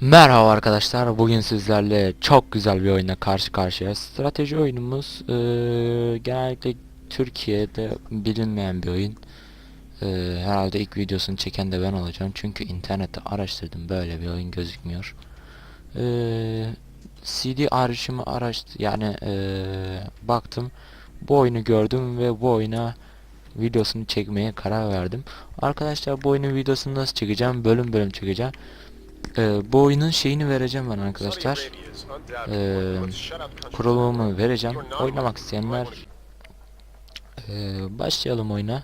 Merhaba arkadaşlar. Bugün sizlerle çok güzel bir oyuna karşı karşıyayız. Strateji oyunumuz eee, genellikle Türkiye'de bilinmeyen bir oyun. Eee, herhalde ilk videosunu çeken de ben olacağım. Çünkü internette araştırdım böyle bir oyun gözükmüyor. Eee, CD arşivimi araştı yani eee, baktım. Bu oyunu gördüm ve bu oyuna videosunu çekmeye karar verdim. Arkadaşlar bu oyunun videosunu nasıl çekeceğim? Bölüm bölüm çekeceğim. Ee, bu oyunun şeyini vereceğim ben arkadaşlar. Ee, kurulumu vereceğim. Oynamak isteyenler ee, başlayalım oyuna.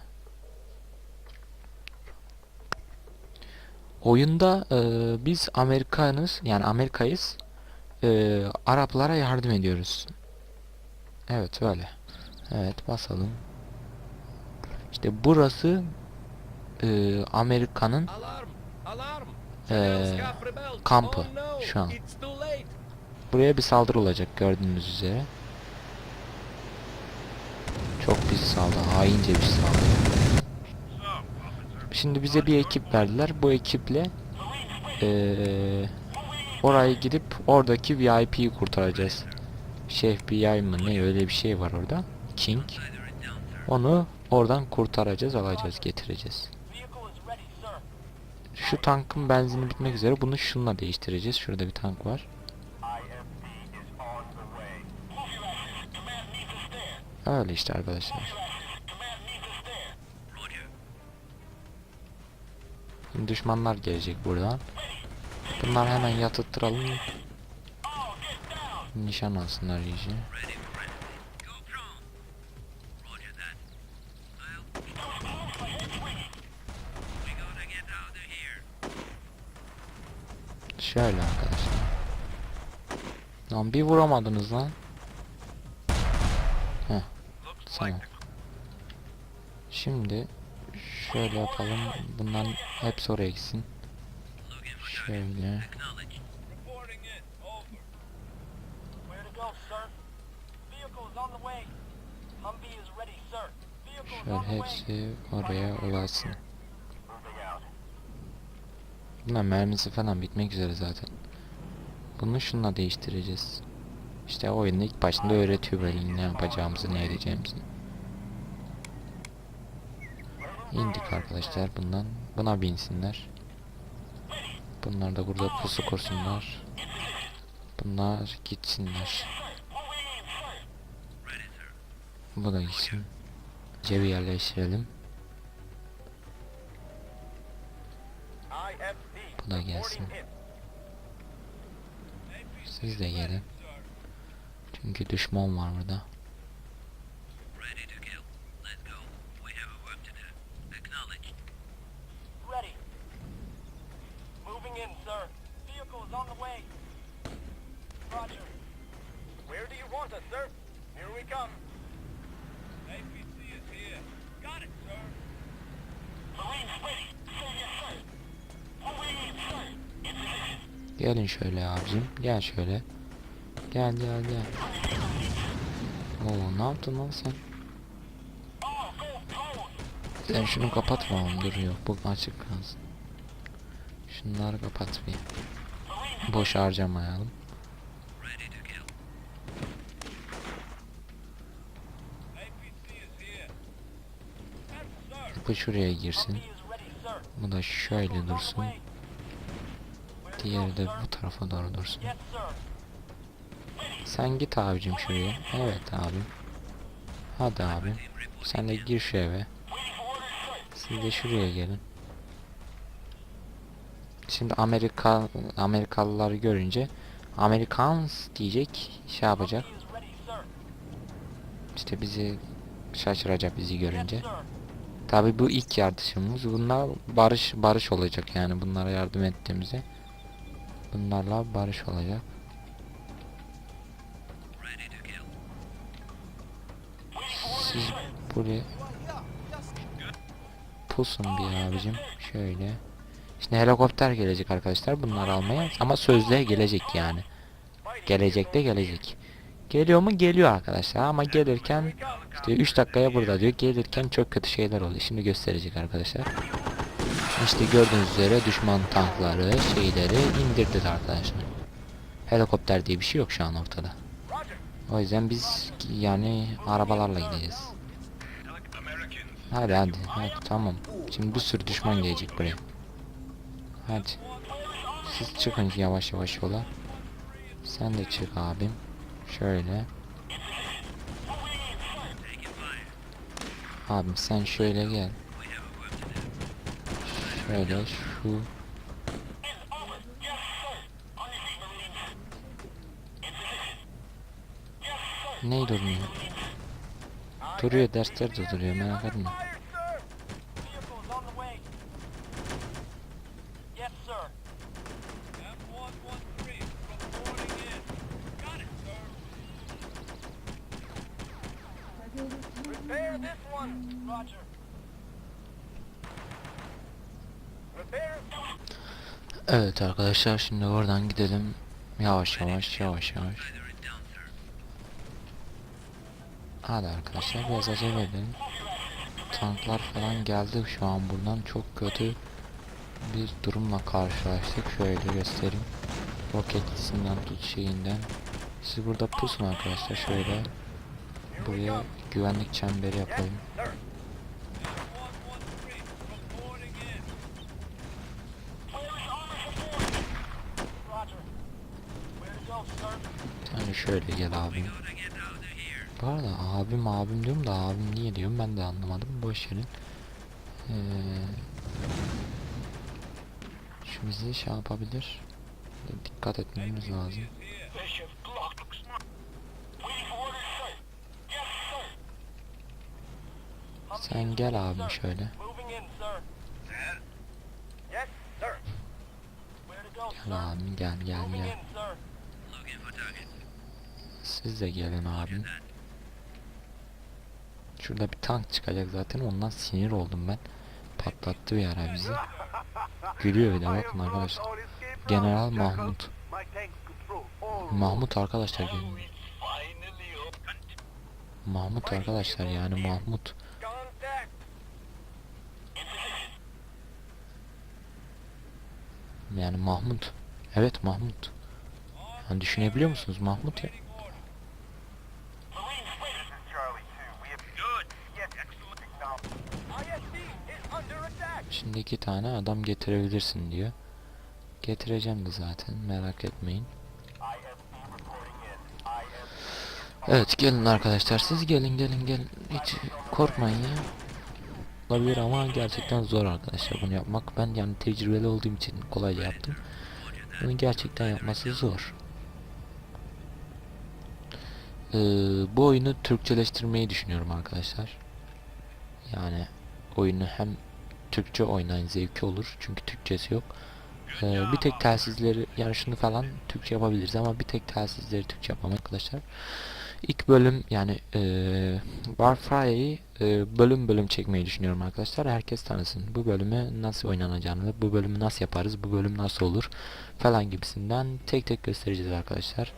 Oyunda ee, biz Amerikanız yani Amerika'yız. Ee, Araplara yardım ediyoruz. Evet öyle. Evet basalım. İşte burası ee, Amerika'nın! Ee, kampı şu an. Buraya bir saldırı olacak gördüğünüz üzere. Çok pis saldırı, haince bir saldırı. Şimdi bize bir ekip verdiler. Bu ekiple eee oraya gidip oradaki VIP'yi kurtaracağız. Şef BI mı ne öyle bir şey var orada. King. Onu oradan kurtaracağız, alacağız, getireceğiz. Şu tankın benzini bitmek üzere. Bunu şununla değiştireceğiz. Şurada bir tank var. Öyle işte arkadaşlar. Şimdi düşmanlar gelecek buradan. Bunlar hemen yatıttıralım. Nişan alsınlar iyice. Şöyle arkadaşlar. Lan bir vuramadınız lan. Heh. Tamam. Şimdi şöyle yapalım. Bundan hepsi oraya gitsin. Şöyle. Reporting in. Over. Where Bunlar mermisi falan bitmek üzere zaten. Bunu şununla değiştireceğiz. İşte oyunun ilk başında öğretiyor böyle ne yapacağımızı, ne edeceğimizi. İndik arkadaşlar bundan. Buna binsinler. Bunlar da burada pusu kursunlar. Bunlar gitsinler. Bu da gitsin. Cebi yerleştirelim. Bu da gelsin. Siz de gelin. Çünkü düşman var burada. Got it, sir. Marines ready. Say yes, sir. Gelin şöyle abicim. Gel şöyle. Gel gel gel. Oo ne yaptın lan sen? Sen şunu kapatma oğlum dur yok bu açık kalsın. Şunları kapat. Boş harcamayalım. Bu şuraya girsin. Bu da şöyle dursun. Diğeri de bu tarafa doğru dursun. Sen git abicim şuraya. Evet abim. Hadi abim. Sen de gir şu eve. Siz de şuraya gelin. Şimdi Amerika Amerikalıları görünce Amerikans diyecek şey yapacak. İşte bizi şaşıracak bizi görünce. Tabi bu ilk yardımımız. Bunlar barış barış olacak yani bunlara yardım ettiğimizde. Bunlarla barış olacak. Siz buraya pusun bir abicim. Şöyle. Şimdi helikopter gelecek arkadaşlar bunları almaya ama sözde gelecek yani. Gelecek de gelecek. Geliyor mu? Geliyor arkadaşlar ama gelirken işte 3 dakikaya burada diyor. Gelirken çok kötü şeyler oluyor. Şimdi gösterecek arkadaşlar. İşte gördüğünüz üzere düşman tankları, şeyleri indirdi arkadaşlar. Helikopter diye bir şey yok şu an ortada. O yüzden biz yani arabalarla gideceğiz. Hadi hadi, hadi tamam. Şimdi bir sürü düşman gelecek buraya. Hadi. Siz çıkın yavaş yavaş yola. Sen de çık abim. Şöyle. Abim sen şöyle gel. Şöyle şu. Ney durmuyor? Duruyor dersler de duruyor merak etme. Evet arkadaşlar şimdi oradan gidelim. Yavaş yavaş yavaş yavaş. Hadi arkadaşlar biraz acele edelim. Tanklar falan geldi şu an buradan çok kötü bir durumla karşılaştık. Şöyle göstereyim. Roketlisinden tut şeyinden. Siz burada pusun arkadaşlar şöyle. Buraya güvenlik çemberi yapalım. De şöyle gel abim. Bu arada abim abim diyorum da abim niye diyorum ben de anlamadım. Boş verin. Ee, şu bizi şey yapabilir. Dikkat etmemiz lazım. Sen gel abim şöyle. Gel abim gel gel gel. Siz de gelin abim. Şurada bir tank çıkacak zaten ondan sinir oldum ben. Patlattı bir ara bizi. Gülüyor bir de bakın arkadaşlar. General Mahmut. Mahmut arkadaşlar gelin. Mahmut arkadaşlar yani Mahmut. Yani Mahmut. Evet Mahmut. Yani düşünebiliyor musunuz Mahmut ya? İki tane adam getirebilirsin diyor. Getireceğim de zaten merak etmeyin. Evet gelin arkadaşlar siz gelin gelin gelin hiç korkmayın ya. Olabilir ama gerçekten zor arkadaşlar bunu yapmak. Ben yani tecrübeli olduğum için kolayca yaptım. Bunu gerçekten yapması zor. Ee, bu oyunu Türkçeleştirmeyi düşünüyorum arkadaşlar. Yani oyunu hem Türkçe oynayın zevki olur çünkü Türkçesi yok. Ee, bir tek telsizleri yani şunu falan Türkçe yapabiliriz ama bir tek telsizleri Türkçe yapmam arkadaşlar. İlk bölüm yani eee Warfare'yi eee, bölüm bölüm çekmeyi düşünüyorum arkadaşlar. Herkes tanısın. Bu bölümü nasıl oynanacağını, bu bölümü nasıl yaparız, bu bölüm nasıl olur falan gibisinden tek tek göstereceğiz arkadaşlar.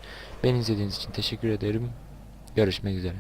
Beni izlediğiniz için teşekkür ederim. Görüşmek üzere.